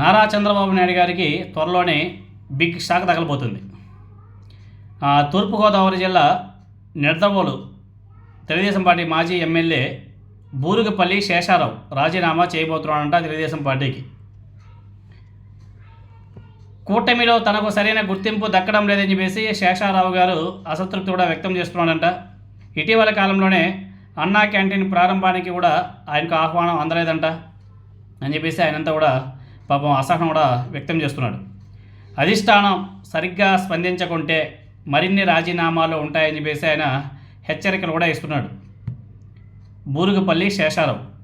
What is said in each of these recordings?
నారా చంద్రబాబు నాయుడు గారికి త్వరలోనే big shock తగలబోతుంది. తూర్పుగోదావరి జిల్లా నిడదవోలు తెలుగుదేశం పార్టీ మాజీ ఎమ్మెల్యే బూరుగుపల్లి శేషారావు రాజీనామా చేయబోతున్నాడంట తెలుగుదేశం పార్టీకి. కూటమిలో తనకు సరైన గుర్తింపు దక్కడం లేదని చెప్పేసి శేషారావు గారు అసంతృప్తి కూడా వ్యక్తం చేస్తున్నాడంట. ఇటీవల కాలంలోనే అన్నా క్యాంటీన్ ప్రారంభానికి కూడా ఆయనకు ఆహ్వానం అందలేదంట. అని చెప్పేసి ఆయనంతా కూడా పాపం అసహనం కూడా వ్యక్తం చేస్తున్నాడు. అధిష్టానం సరిగ్గా స్పందించకుంటే మరిన్ని రాజీనామాలు ఉంటాయని చెప్పేసి ఆయన హెచ్చరికలు కూడా ఇస్తున్నాడు. బూరుగుపల్లి శేషారావు.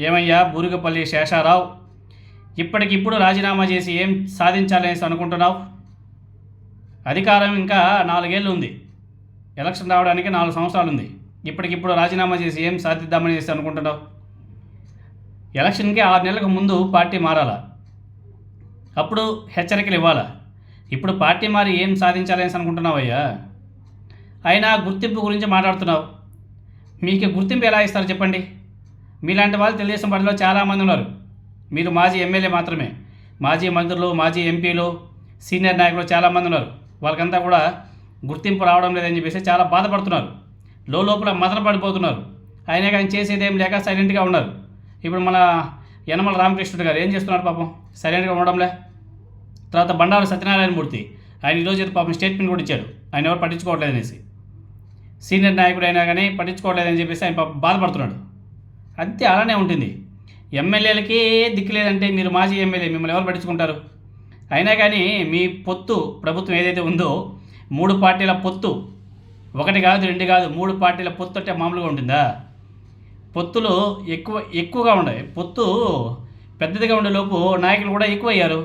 ఏమయ్యా బూరుగుపల్లి శేషారావు? ఇప్పటికిప్పుడు రాజీనామా చేసి ఏం సాధించాలనేసి అనుకుంటున్నావు? అధికారం ఇంకా నాలుగేళ్ళు ఉంది. ఎలక్షన్ రావడానికి నాలుగు సంవత్సరాలు ఉంది. ఇప్పటికిప్పుడు రాజీనామా చేసి ఏం సాధిద్దామని చేసి అనుకుంటున్నావు? ఎలక్షన్కి ఆరు నెలలకు ముందు పార్టీ మారాలా? అప్పుడు హెచ్చరికలు ఇవ్వాలా? ఇప్పుడు పార్టీ మారి ఏం సాధించాలనేసి అనుకుంటున్నావయ్యా? అయినా గుర్తింపు గురించి మాట్లాడుతున్నావు. మీకు గుర్తింపు ఎలా ఇస్తారు చెప్పండి? మీలాంటి వాళ్ళు తెలుగుదేశం పార్టీలో చాలామంది ఉన్నారు. మీరు మాజీ ఎమ్మెల్యే మాత్రమే. మాజీ మంత్రులు మాజీ ఎంపీలు సీనియర్ నాయకులు చాలామంది ఉన్నారు. వాళ్ళకంతా కూడా గుర్తింపు రావడం లేదని చెప్పేసి చాలా బాధపడుతున్నారు. లోపల మదన పడిపోతున్నారు అయినా కానీ చేసేది లేక సైలెంట్గా ఉన్నారు. ఇప్పుడు మన యనమల రామకృష్ణుడు గారు ఏం చేస్తున్నారు పాపం? సరైనగా ఉండడంలే. తర్వాత బండారు సత్యనారాయణ మూర్తి ఆయన ఈరోజు పాపం స్టేట్మెంట్ కూడా ఇచ్చాడు. ఆయన ఎవరు పట్టించుకోవట్లేదు అనేసి. సీనియర్ నాయకుడు అయినా కానీ పట్టించుకోవట్లేదని చెప్పేసి ఆయన పాపం బాధపడుతున్నాడు. అంతే అలానే ఉంటుంది. ఎమ్మెల్యేలకి దిక్కు లేదంటే మీరు మాజీ ఎమ్మెల్యే మిమ్మల్ని ఎవరు పట్టించుకుంటారు? అయినా కానీ మీ పొత్తు ప్రభుత్వం ఏదైతే ఉందో మూడు పార్టీల పొత్తు ఒకటి కాదు రెండు కాదు మూడు పార్టీల పొత్తు అంటే మామూలుగా ఉంటుందా? పొత్తులు ఎక్కువ ఎక్కువగా ఉన్నాయి పొత్తు పెద్దదిగా ఉండేలోపు నాయకులు కూడా ఎక్కువయ్యారు.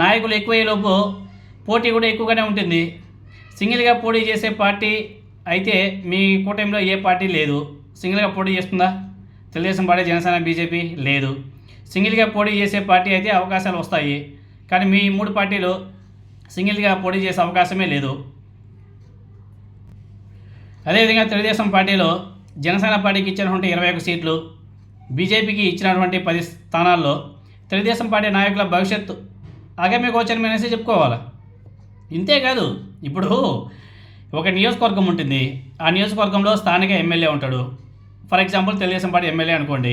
నాయకులు ఎక్కువయ్యేలోపు పోటీ కూడా ఎక్కువగానే ఉంటుంది. సింగిల్గా పోటీ చేసే పార్టీ అయితే మీ కూటమిలో ఏ పార్టీ లేదు. సింగిల్గా పోటీ చేస్తుందా? తెలుగుదేశం పార్టీ జనసేన బీజేపీ లేదు. సింగిల్గా పోటీ చేసే పార్టీ అయితే అవకాశాలు వస్తాయి. కానీ మీ మూడు పార్టీలు సింగిల్గా పోటీ చేసే అవకాశమే లేదు. అదేవిధంగా తెలుగుదేశం పార్టీలో జనసేన పార్టీకి ఇచ్చినటువంటి ఇరవై ఒక సీట్లు బీజేపీకి ఇచ్చినటువంటి పది స్థానాల్లో తెలుగుదేశం పార్టీ నాయకుల భవిష్యత్తు అగమ్య చెప్పుకోవాలా? చెప్పుకోవాలి ఇంతేకాదు ఇప్పుడు ఒక నియోజకవర్గం ఉంటుంది. ఆ నియోజకవర్గంలో స్థానిక ఎమ్మెల్యే ఉంటాడు. For example Telugu Desam party MLA అనుకోండి.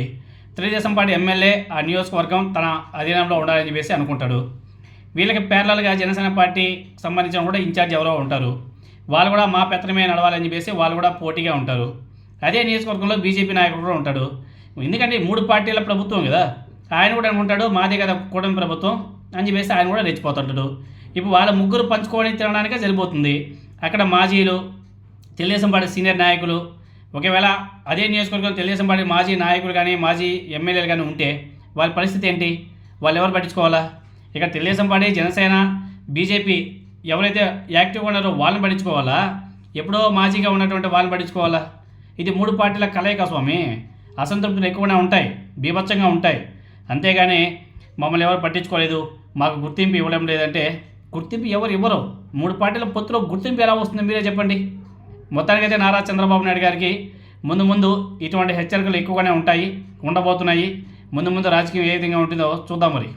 తెలుగుదేశం పార్టీ ఎమ్మెల్యే ఆ నియోజకవర్గం తన అధీనంలో ఉండాలని చెప్పేసి అనుకుంటాడు. వీళ్ళకి పేర్లలుగా జనసేన పార్టీ సంబంధించిన కూడా ఇన్ఛార్జ్ ఎవరో ఉంటారు. వాళ్ళు కూడా మా పెత్తనమే నడవాలని చెప్పేసి వాళ్ళు కూడా పోటీగా ఉంటారు. అదే నియోజకవర్గంలో బీజేపీ నాయకుడు కూడా ఉంటాడు. ఎందుకంటే ఈ మూడు పార్టీల ప్రభుత్వం కదా. ఆయన కూడా అనుకుంటాడు మాదే కదా కూటమి ప్రభుత్వం అని చెప్పేసి ఆయన కూడా రెచ్చిపోతుంటాడు. ఇప్పుడు వాళ్ళ ముగ్గురు పంచుకొని తినడానికే సరిపోతుంది. అక్కడ మాజీలు తెలుగుదేశం పార్టీ సీనియర్ నాయకులు ఒకవేళ అదే నియోజకవర్గం తెలుగుదేశం పార్టీ మాజీ నాయకులు కానీ మాజీ ఎమ్మెల్యేలు కానీ ఉంటే వాళ్ళ పరిస్థితి ఏంటి? వాళ్ళు ఎవరు పట్టించుకోవాలా? ఇక తెలుగుదేశం పార్టీ జనసేన బీజేపీ ఎవరైతే యాక్టివ్గా ఉన్నారో వాళ్ళని పట్టించుకోవాలా? ఎప్పుడో మాజీగా ఉన్నటువంటి వాళ్ళని పట్టించుకోవాలా? ఇది మూడు పార్టీల కలయిక స్వామి. అసంతృప్తులు ఎక్కువనే ఉంటాయి బీభత్సంగా ఉంటాయి. అంతేగాని మమ్మల్ని ఎవరు పట్టించుకోలేదు మాకు గుర్తింపు ఇవ్వడం లేదంటే గుర్తింపు ఎవరు ఇవ్వరు. మూడు పార్టీల పొత్తులో గుర్తింపు ఎలా వస్తుంది మీరే చెప్పండి. మొత్తానికైతే నారా చంద్రబాబు నాయుడు గారికి ముందు ముందు ఇటువంటి హెచ్చరికలు ఎక్కువగానే ఉంటాయి ఉండబోతున్నాయి. ముందు ముందు రాజకీయం ఏ విధంగా ఉంటుందో చూద్దాం మరి.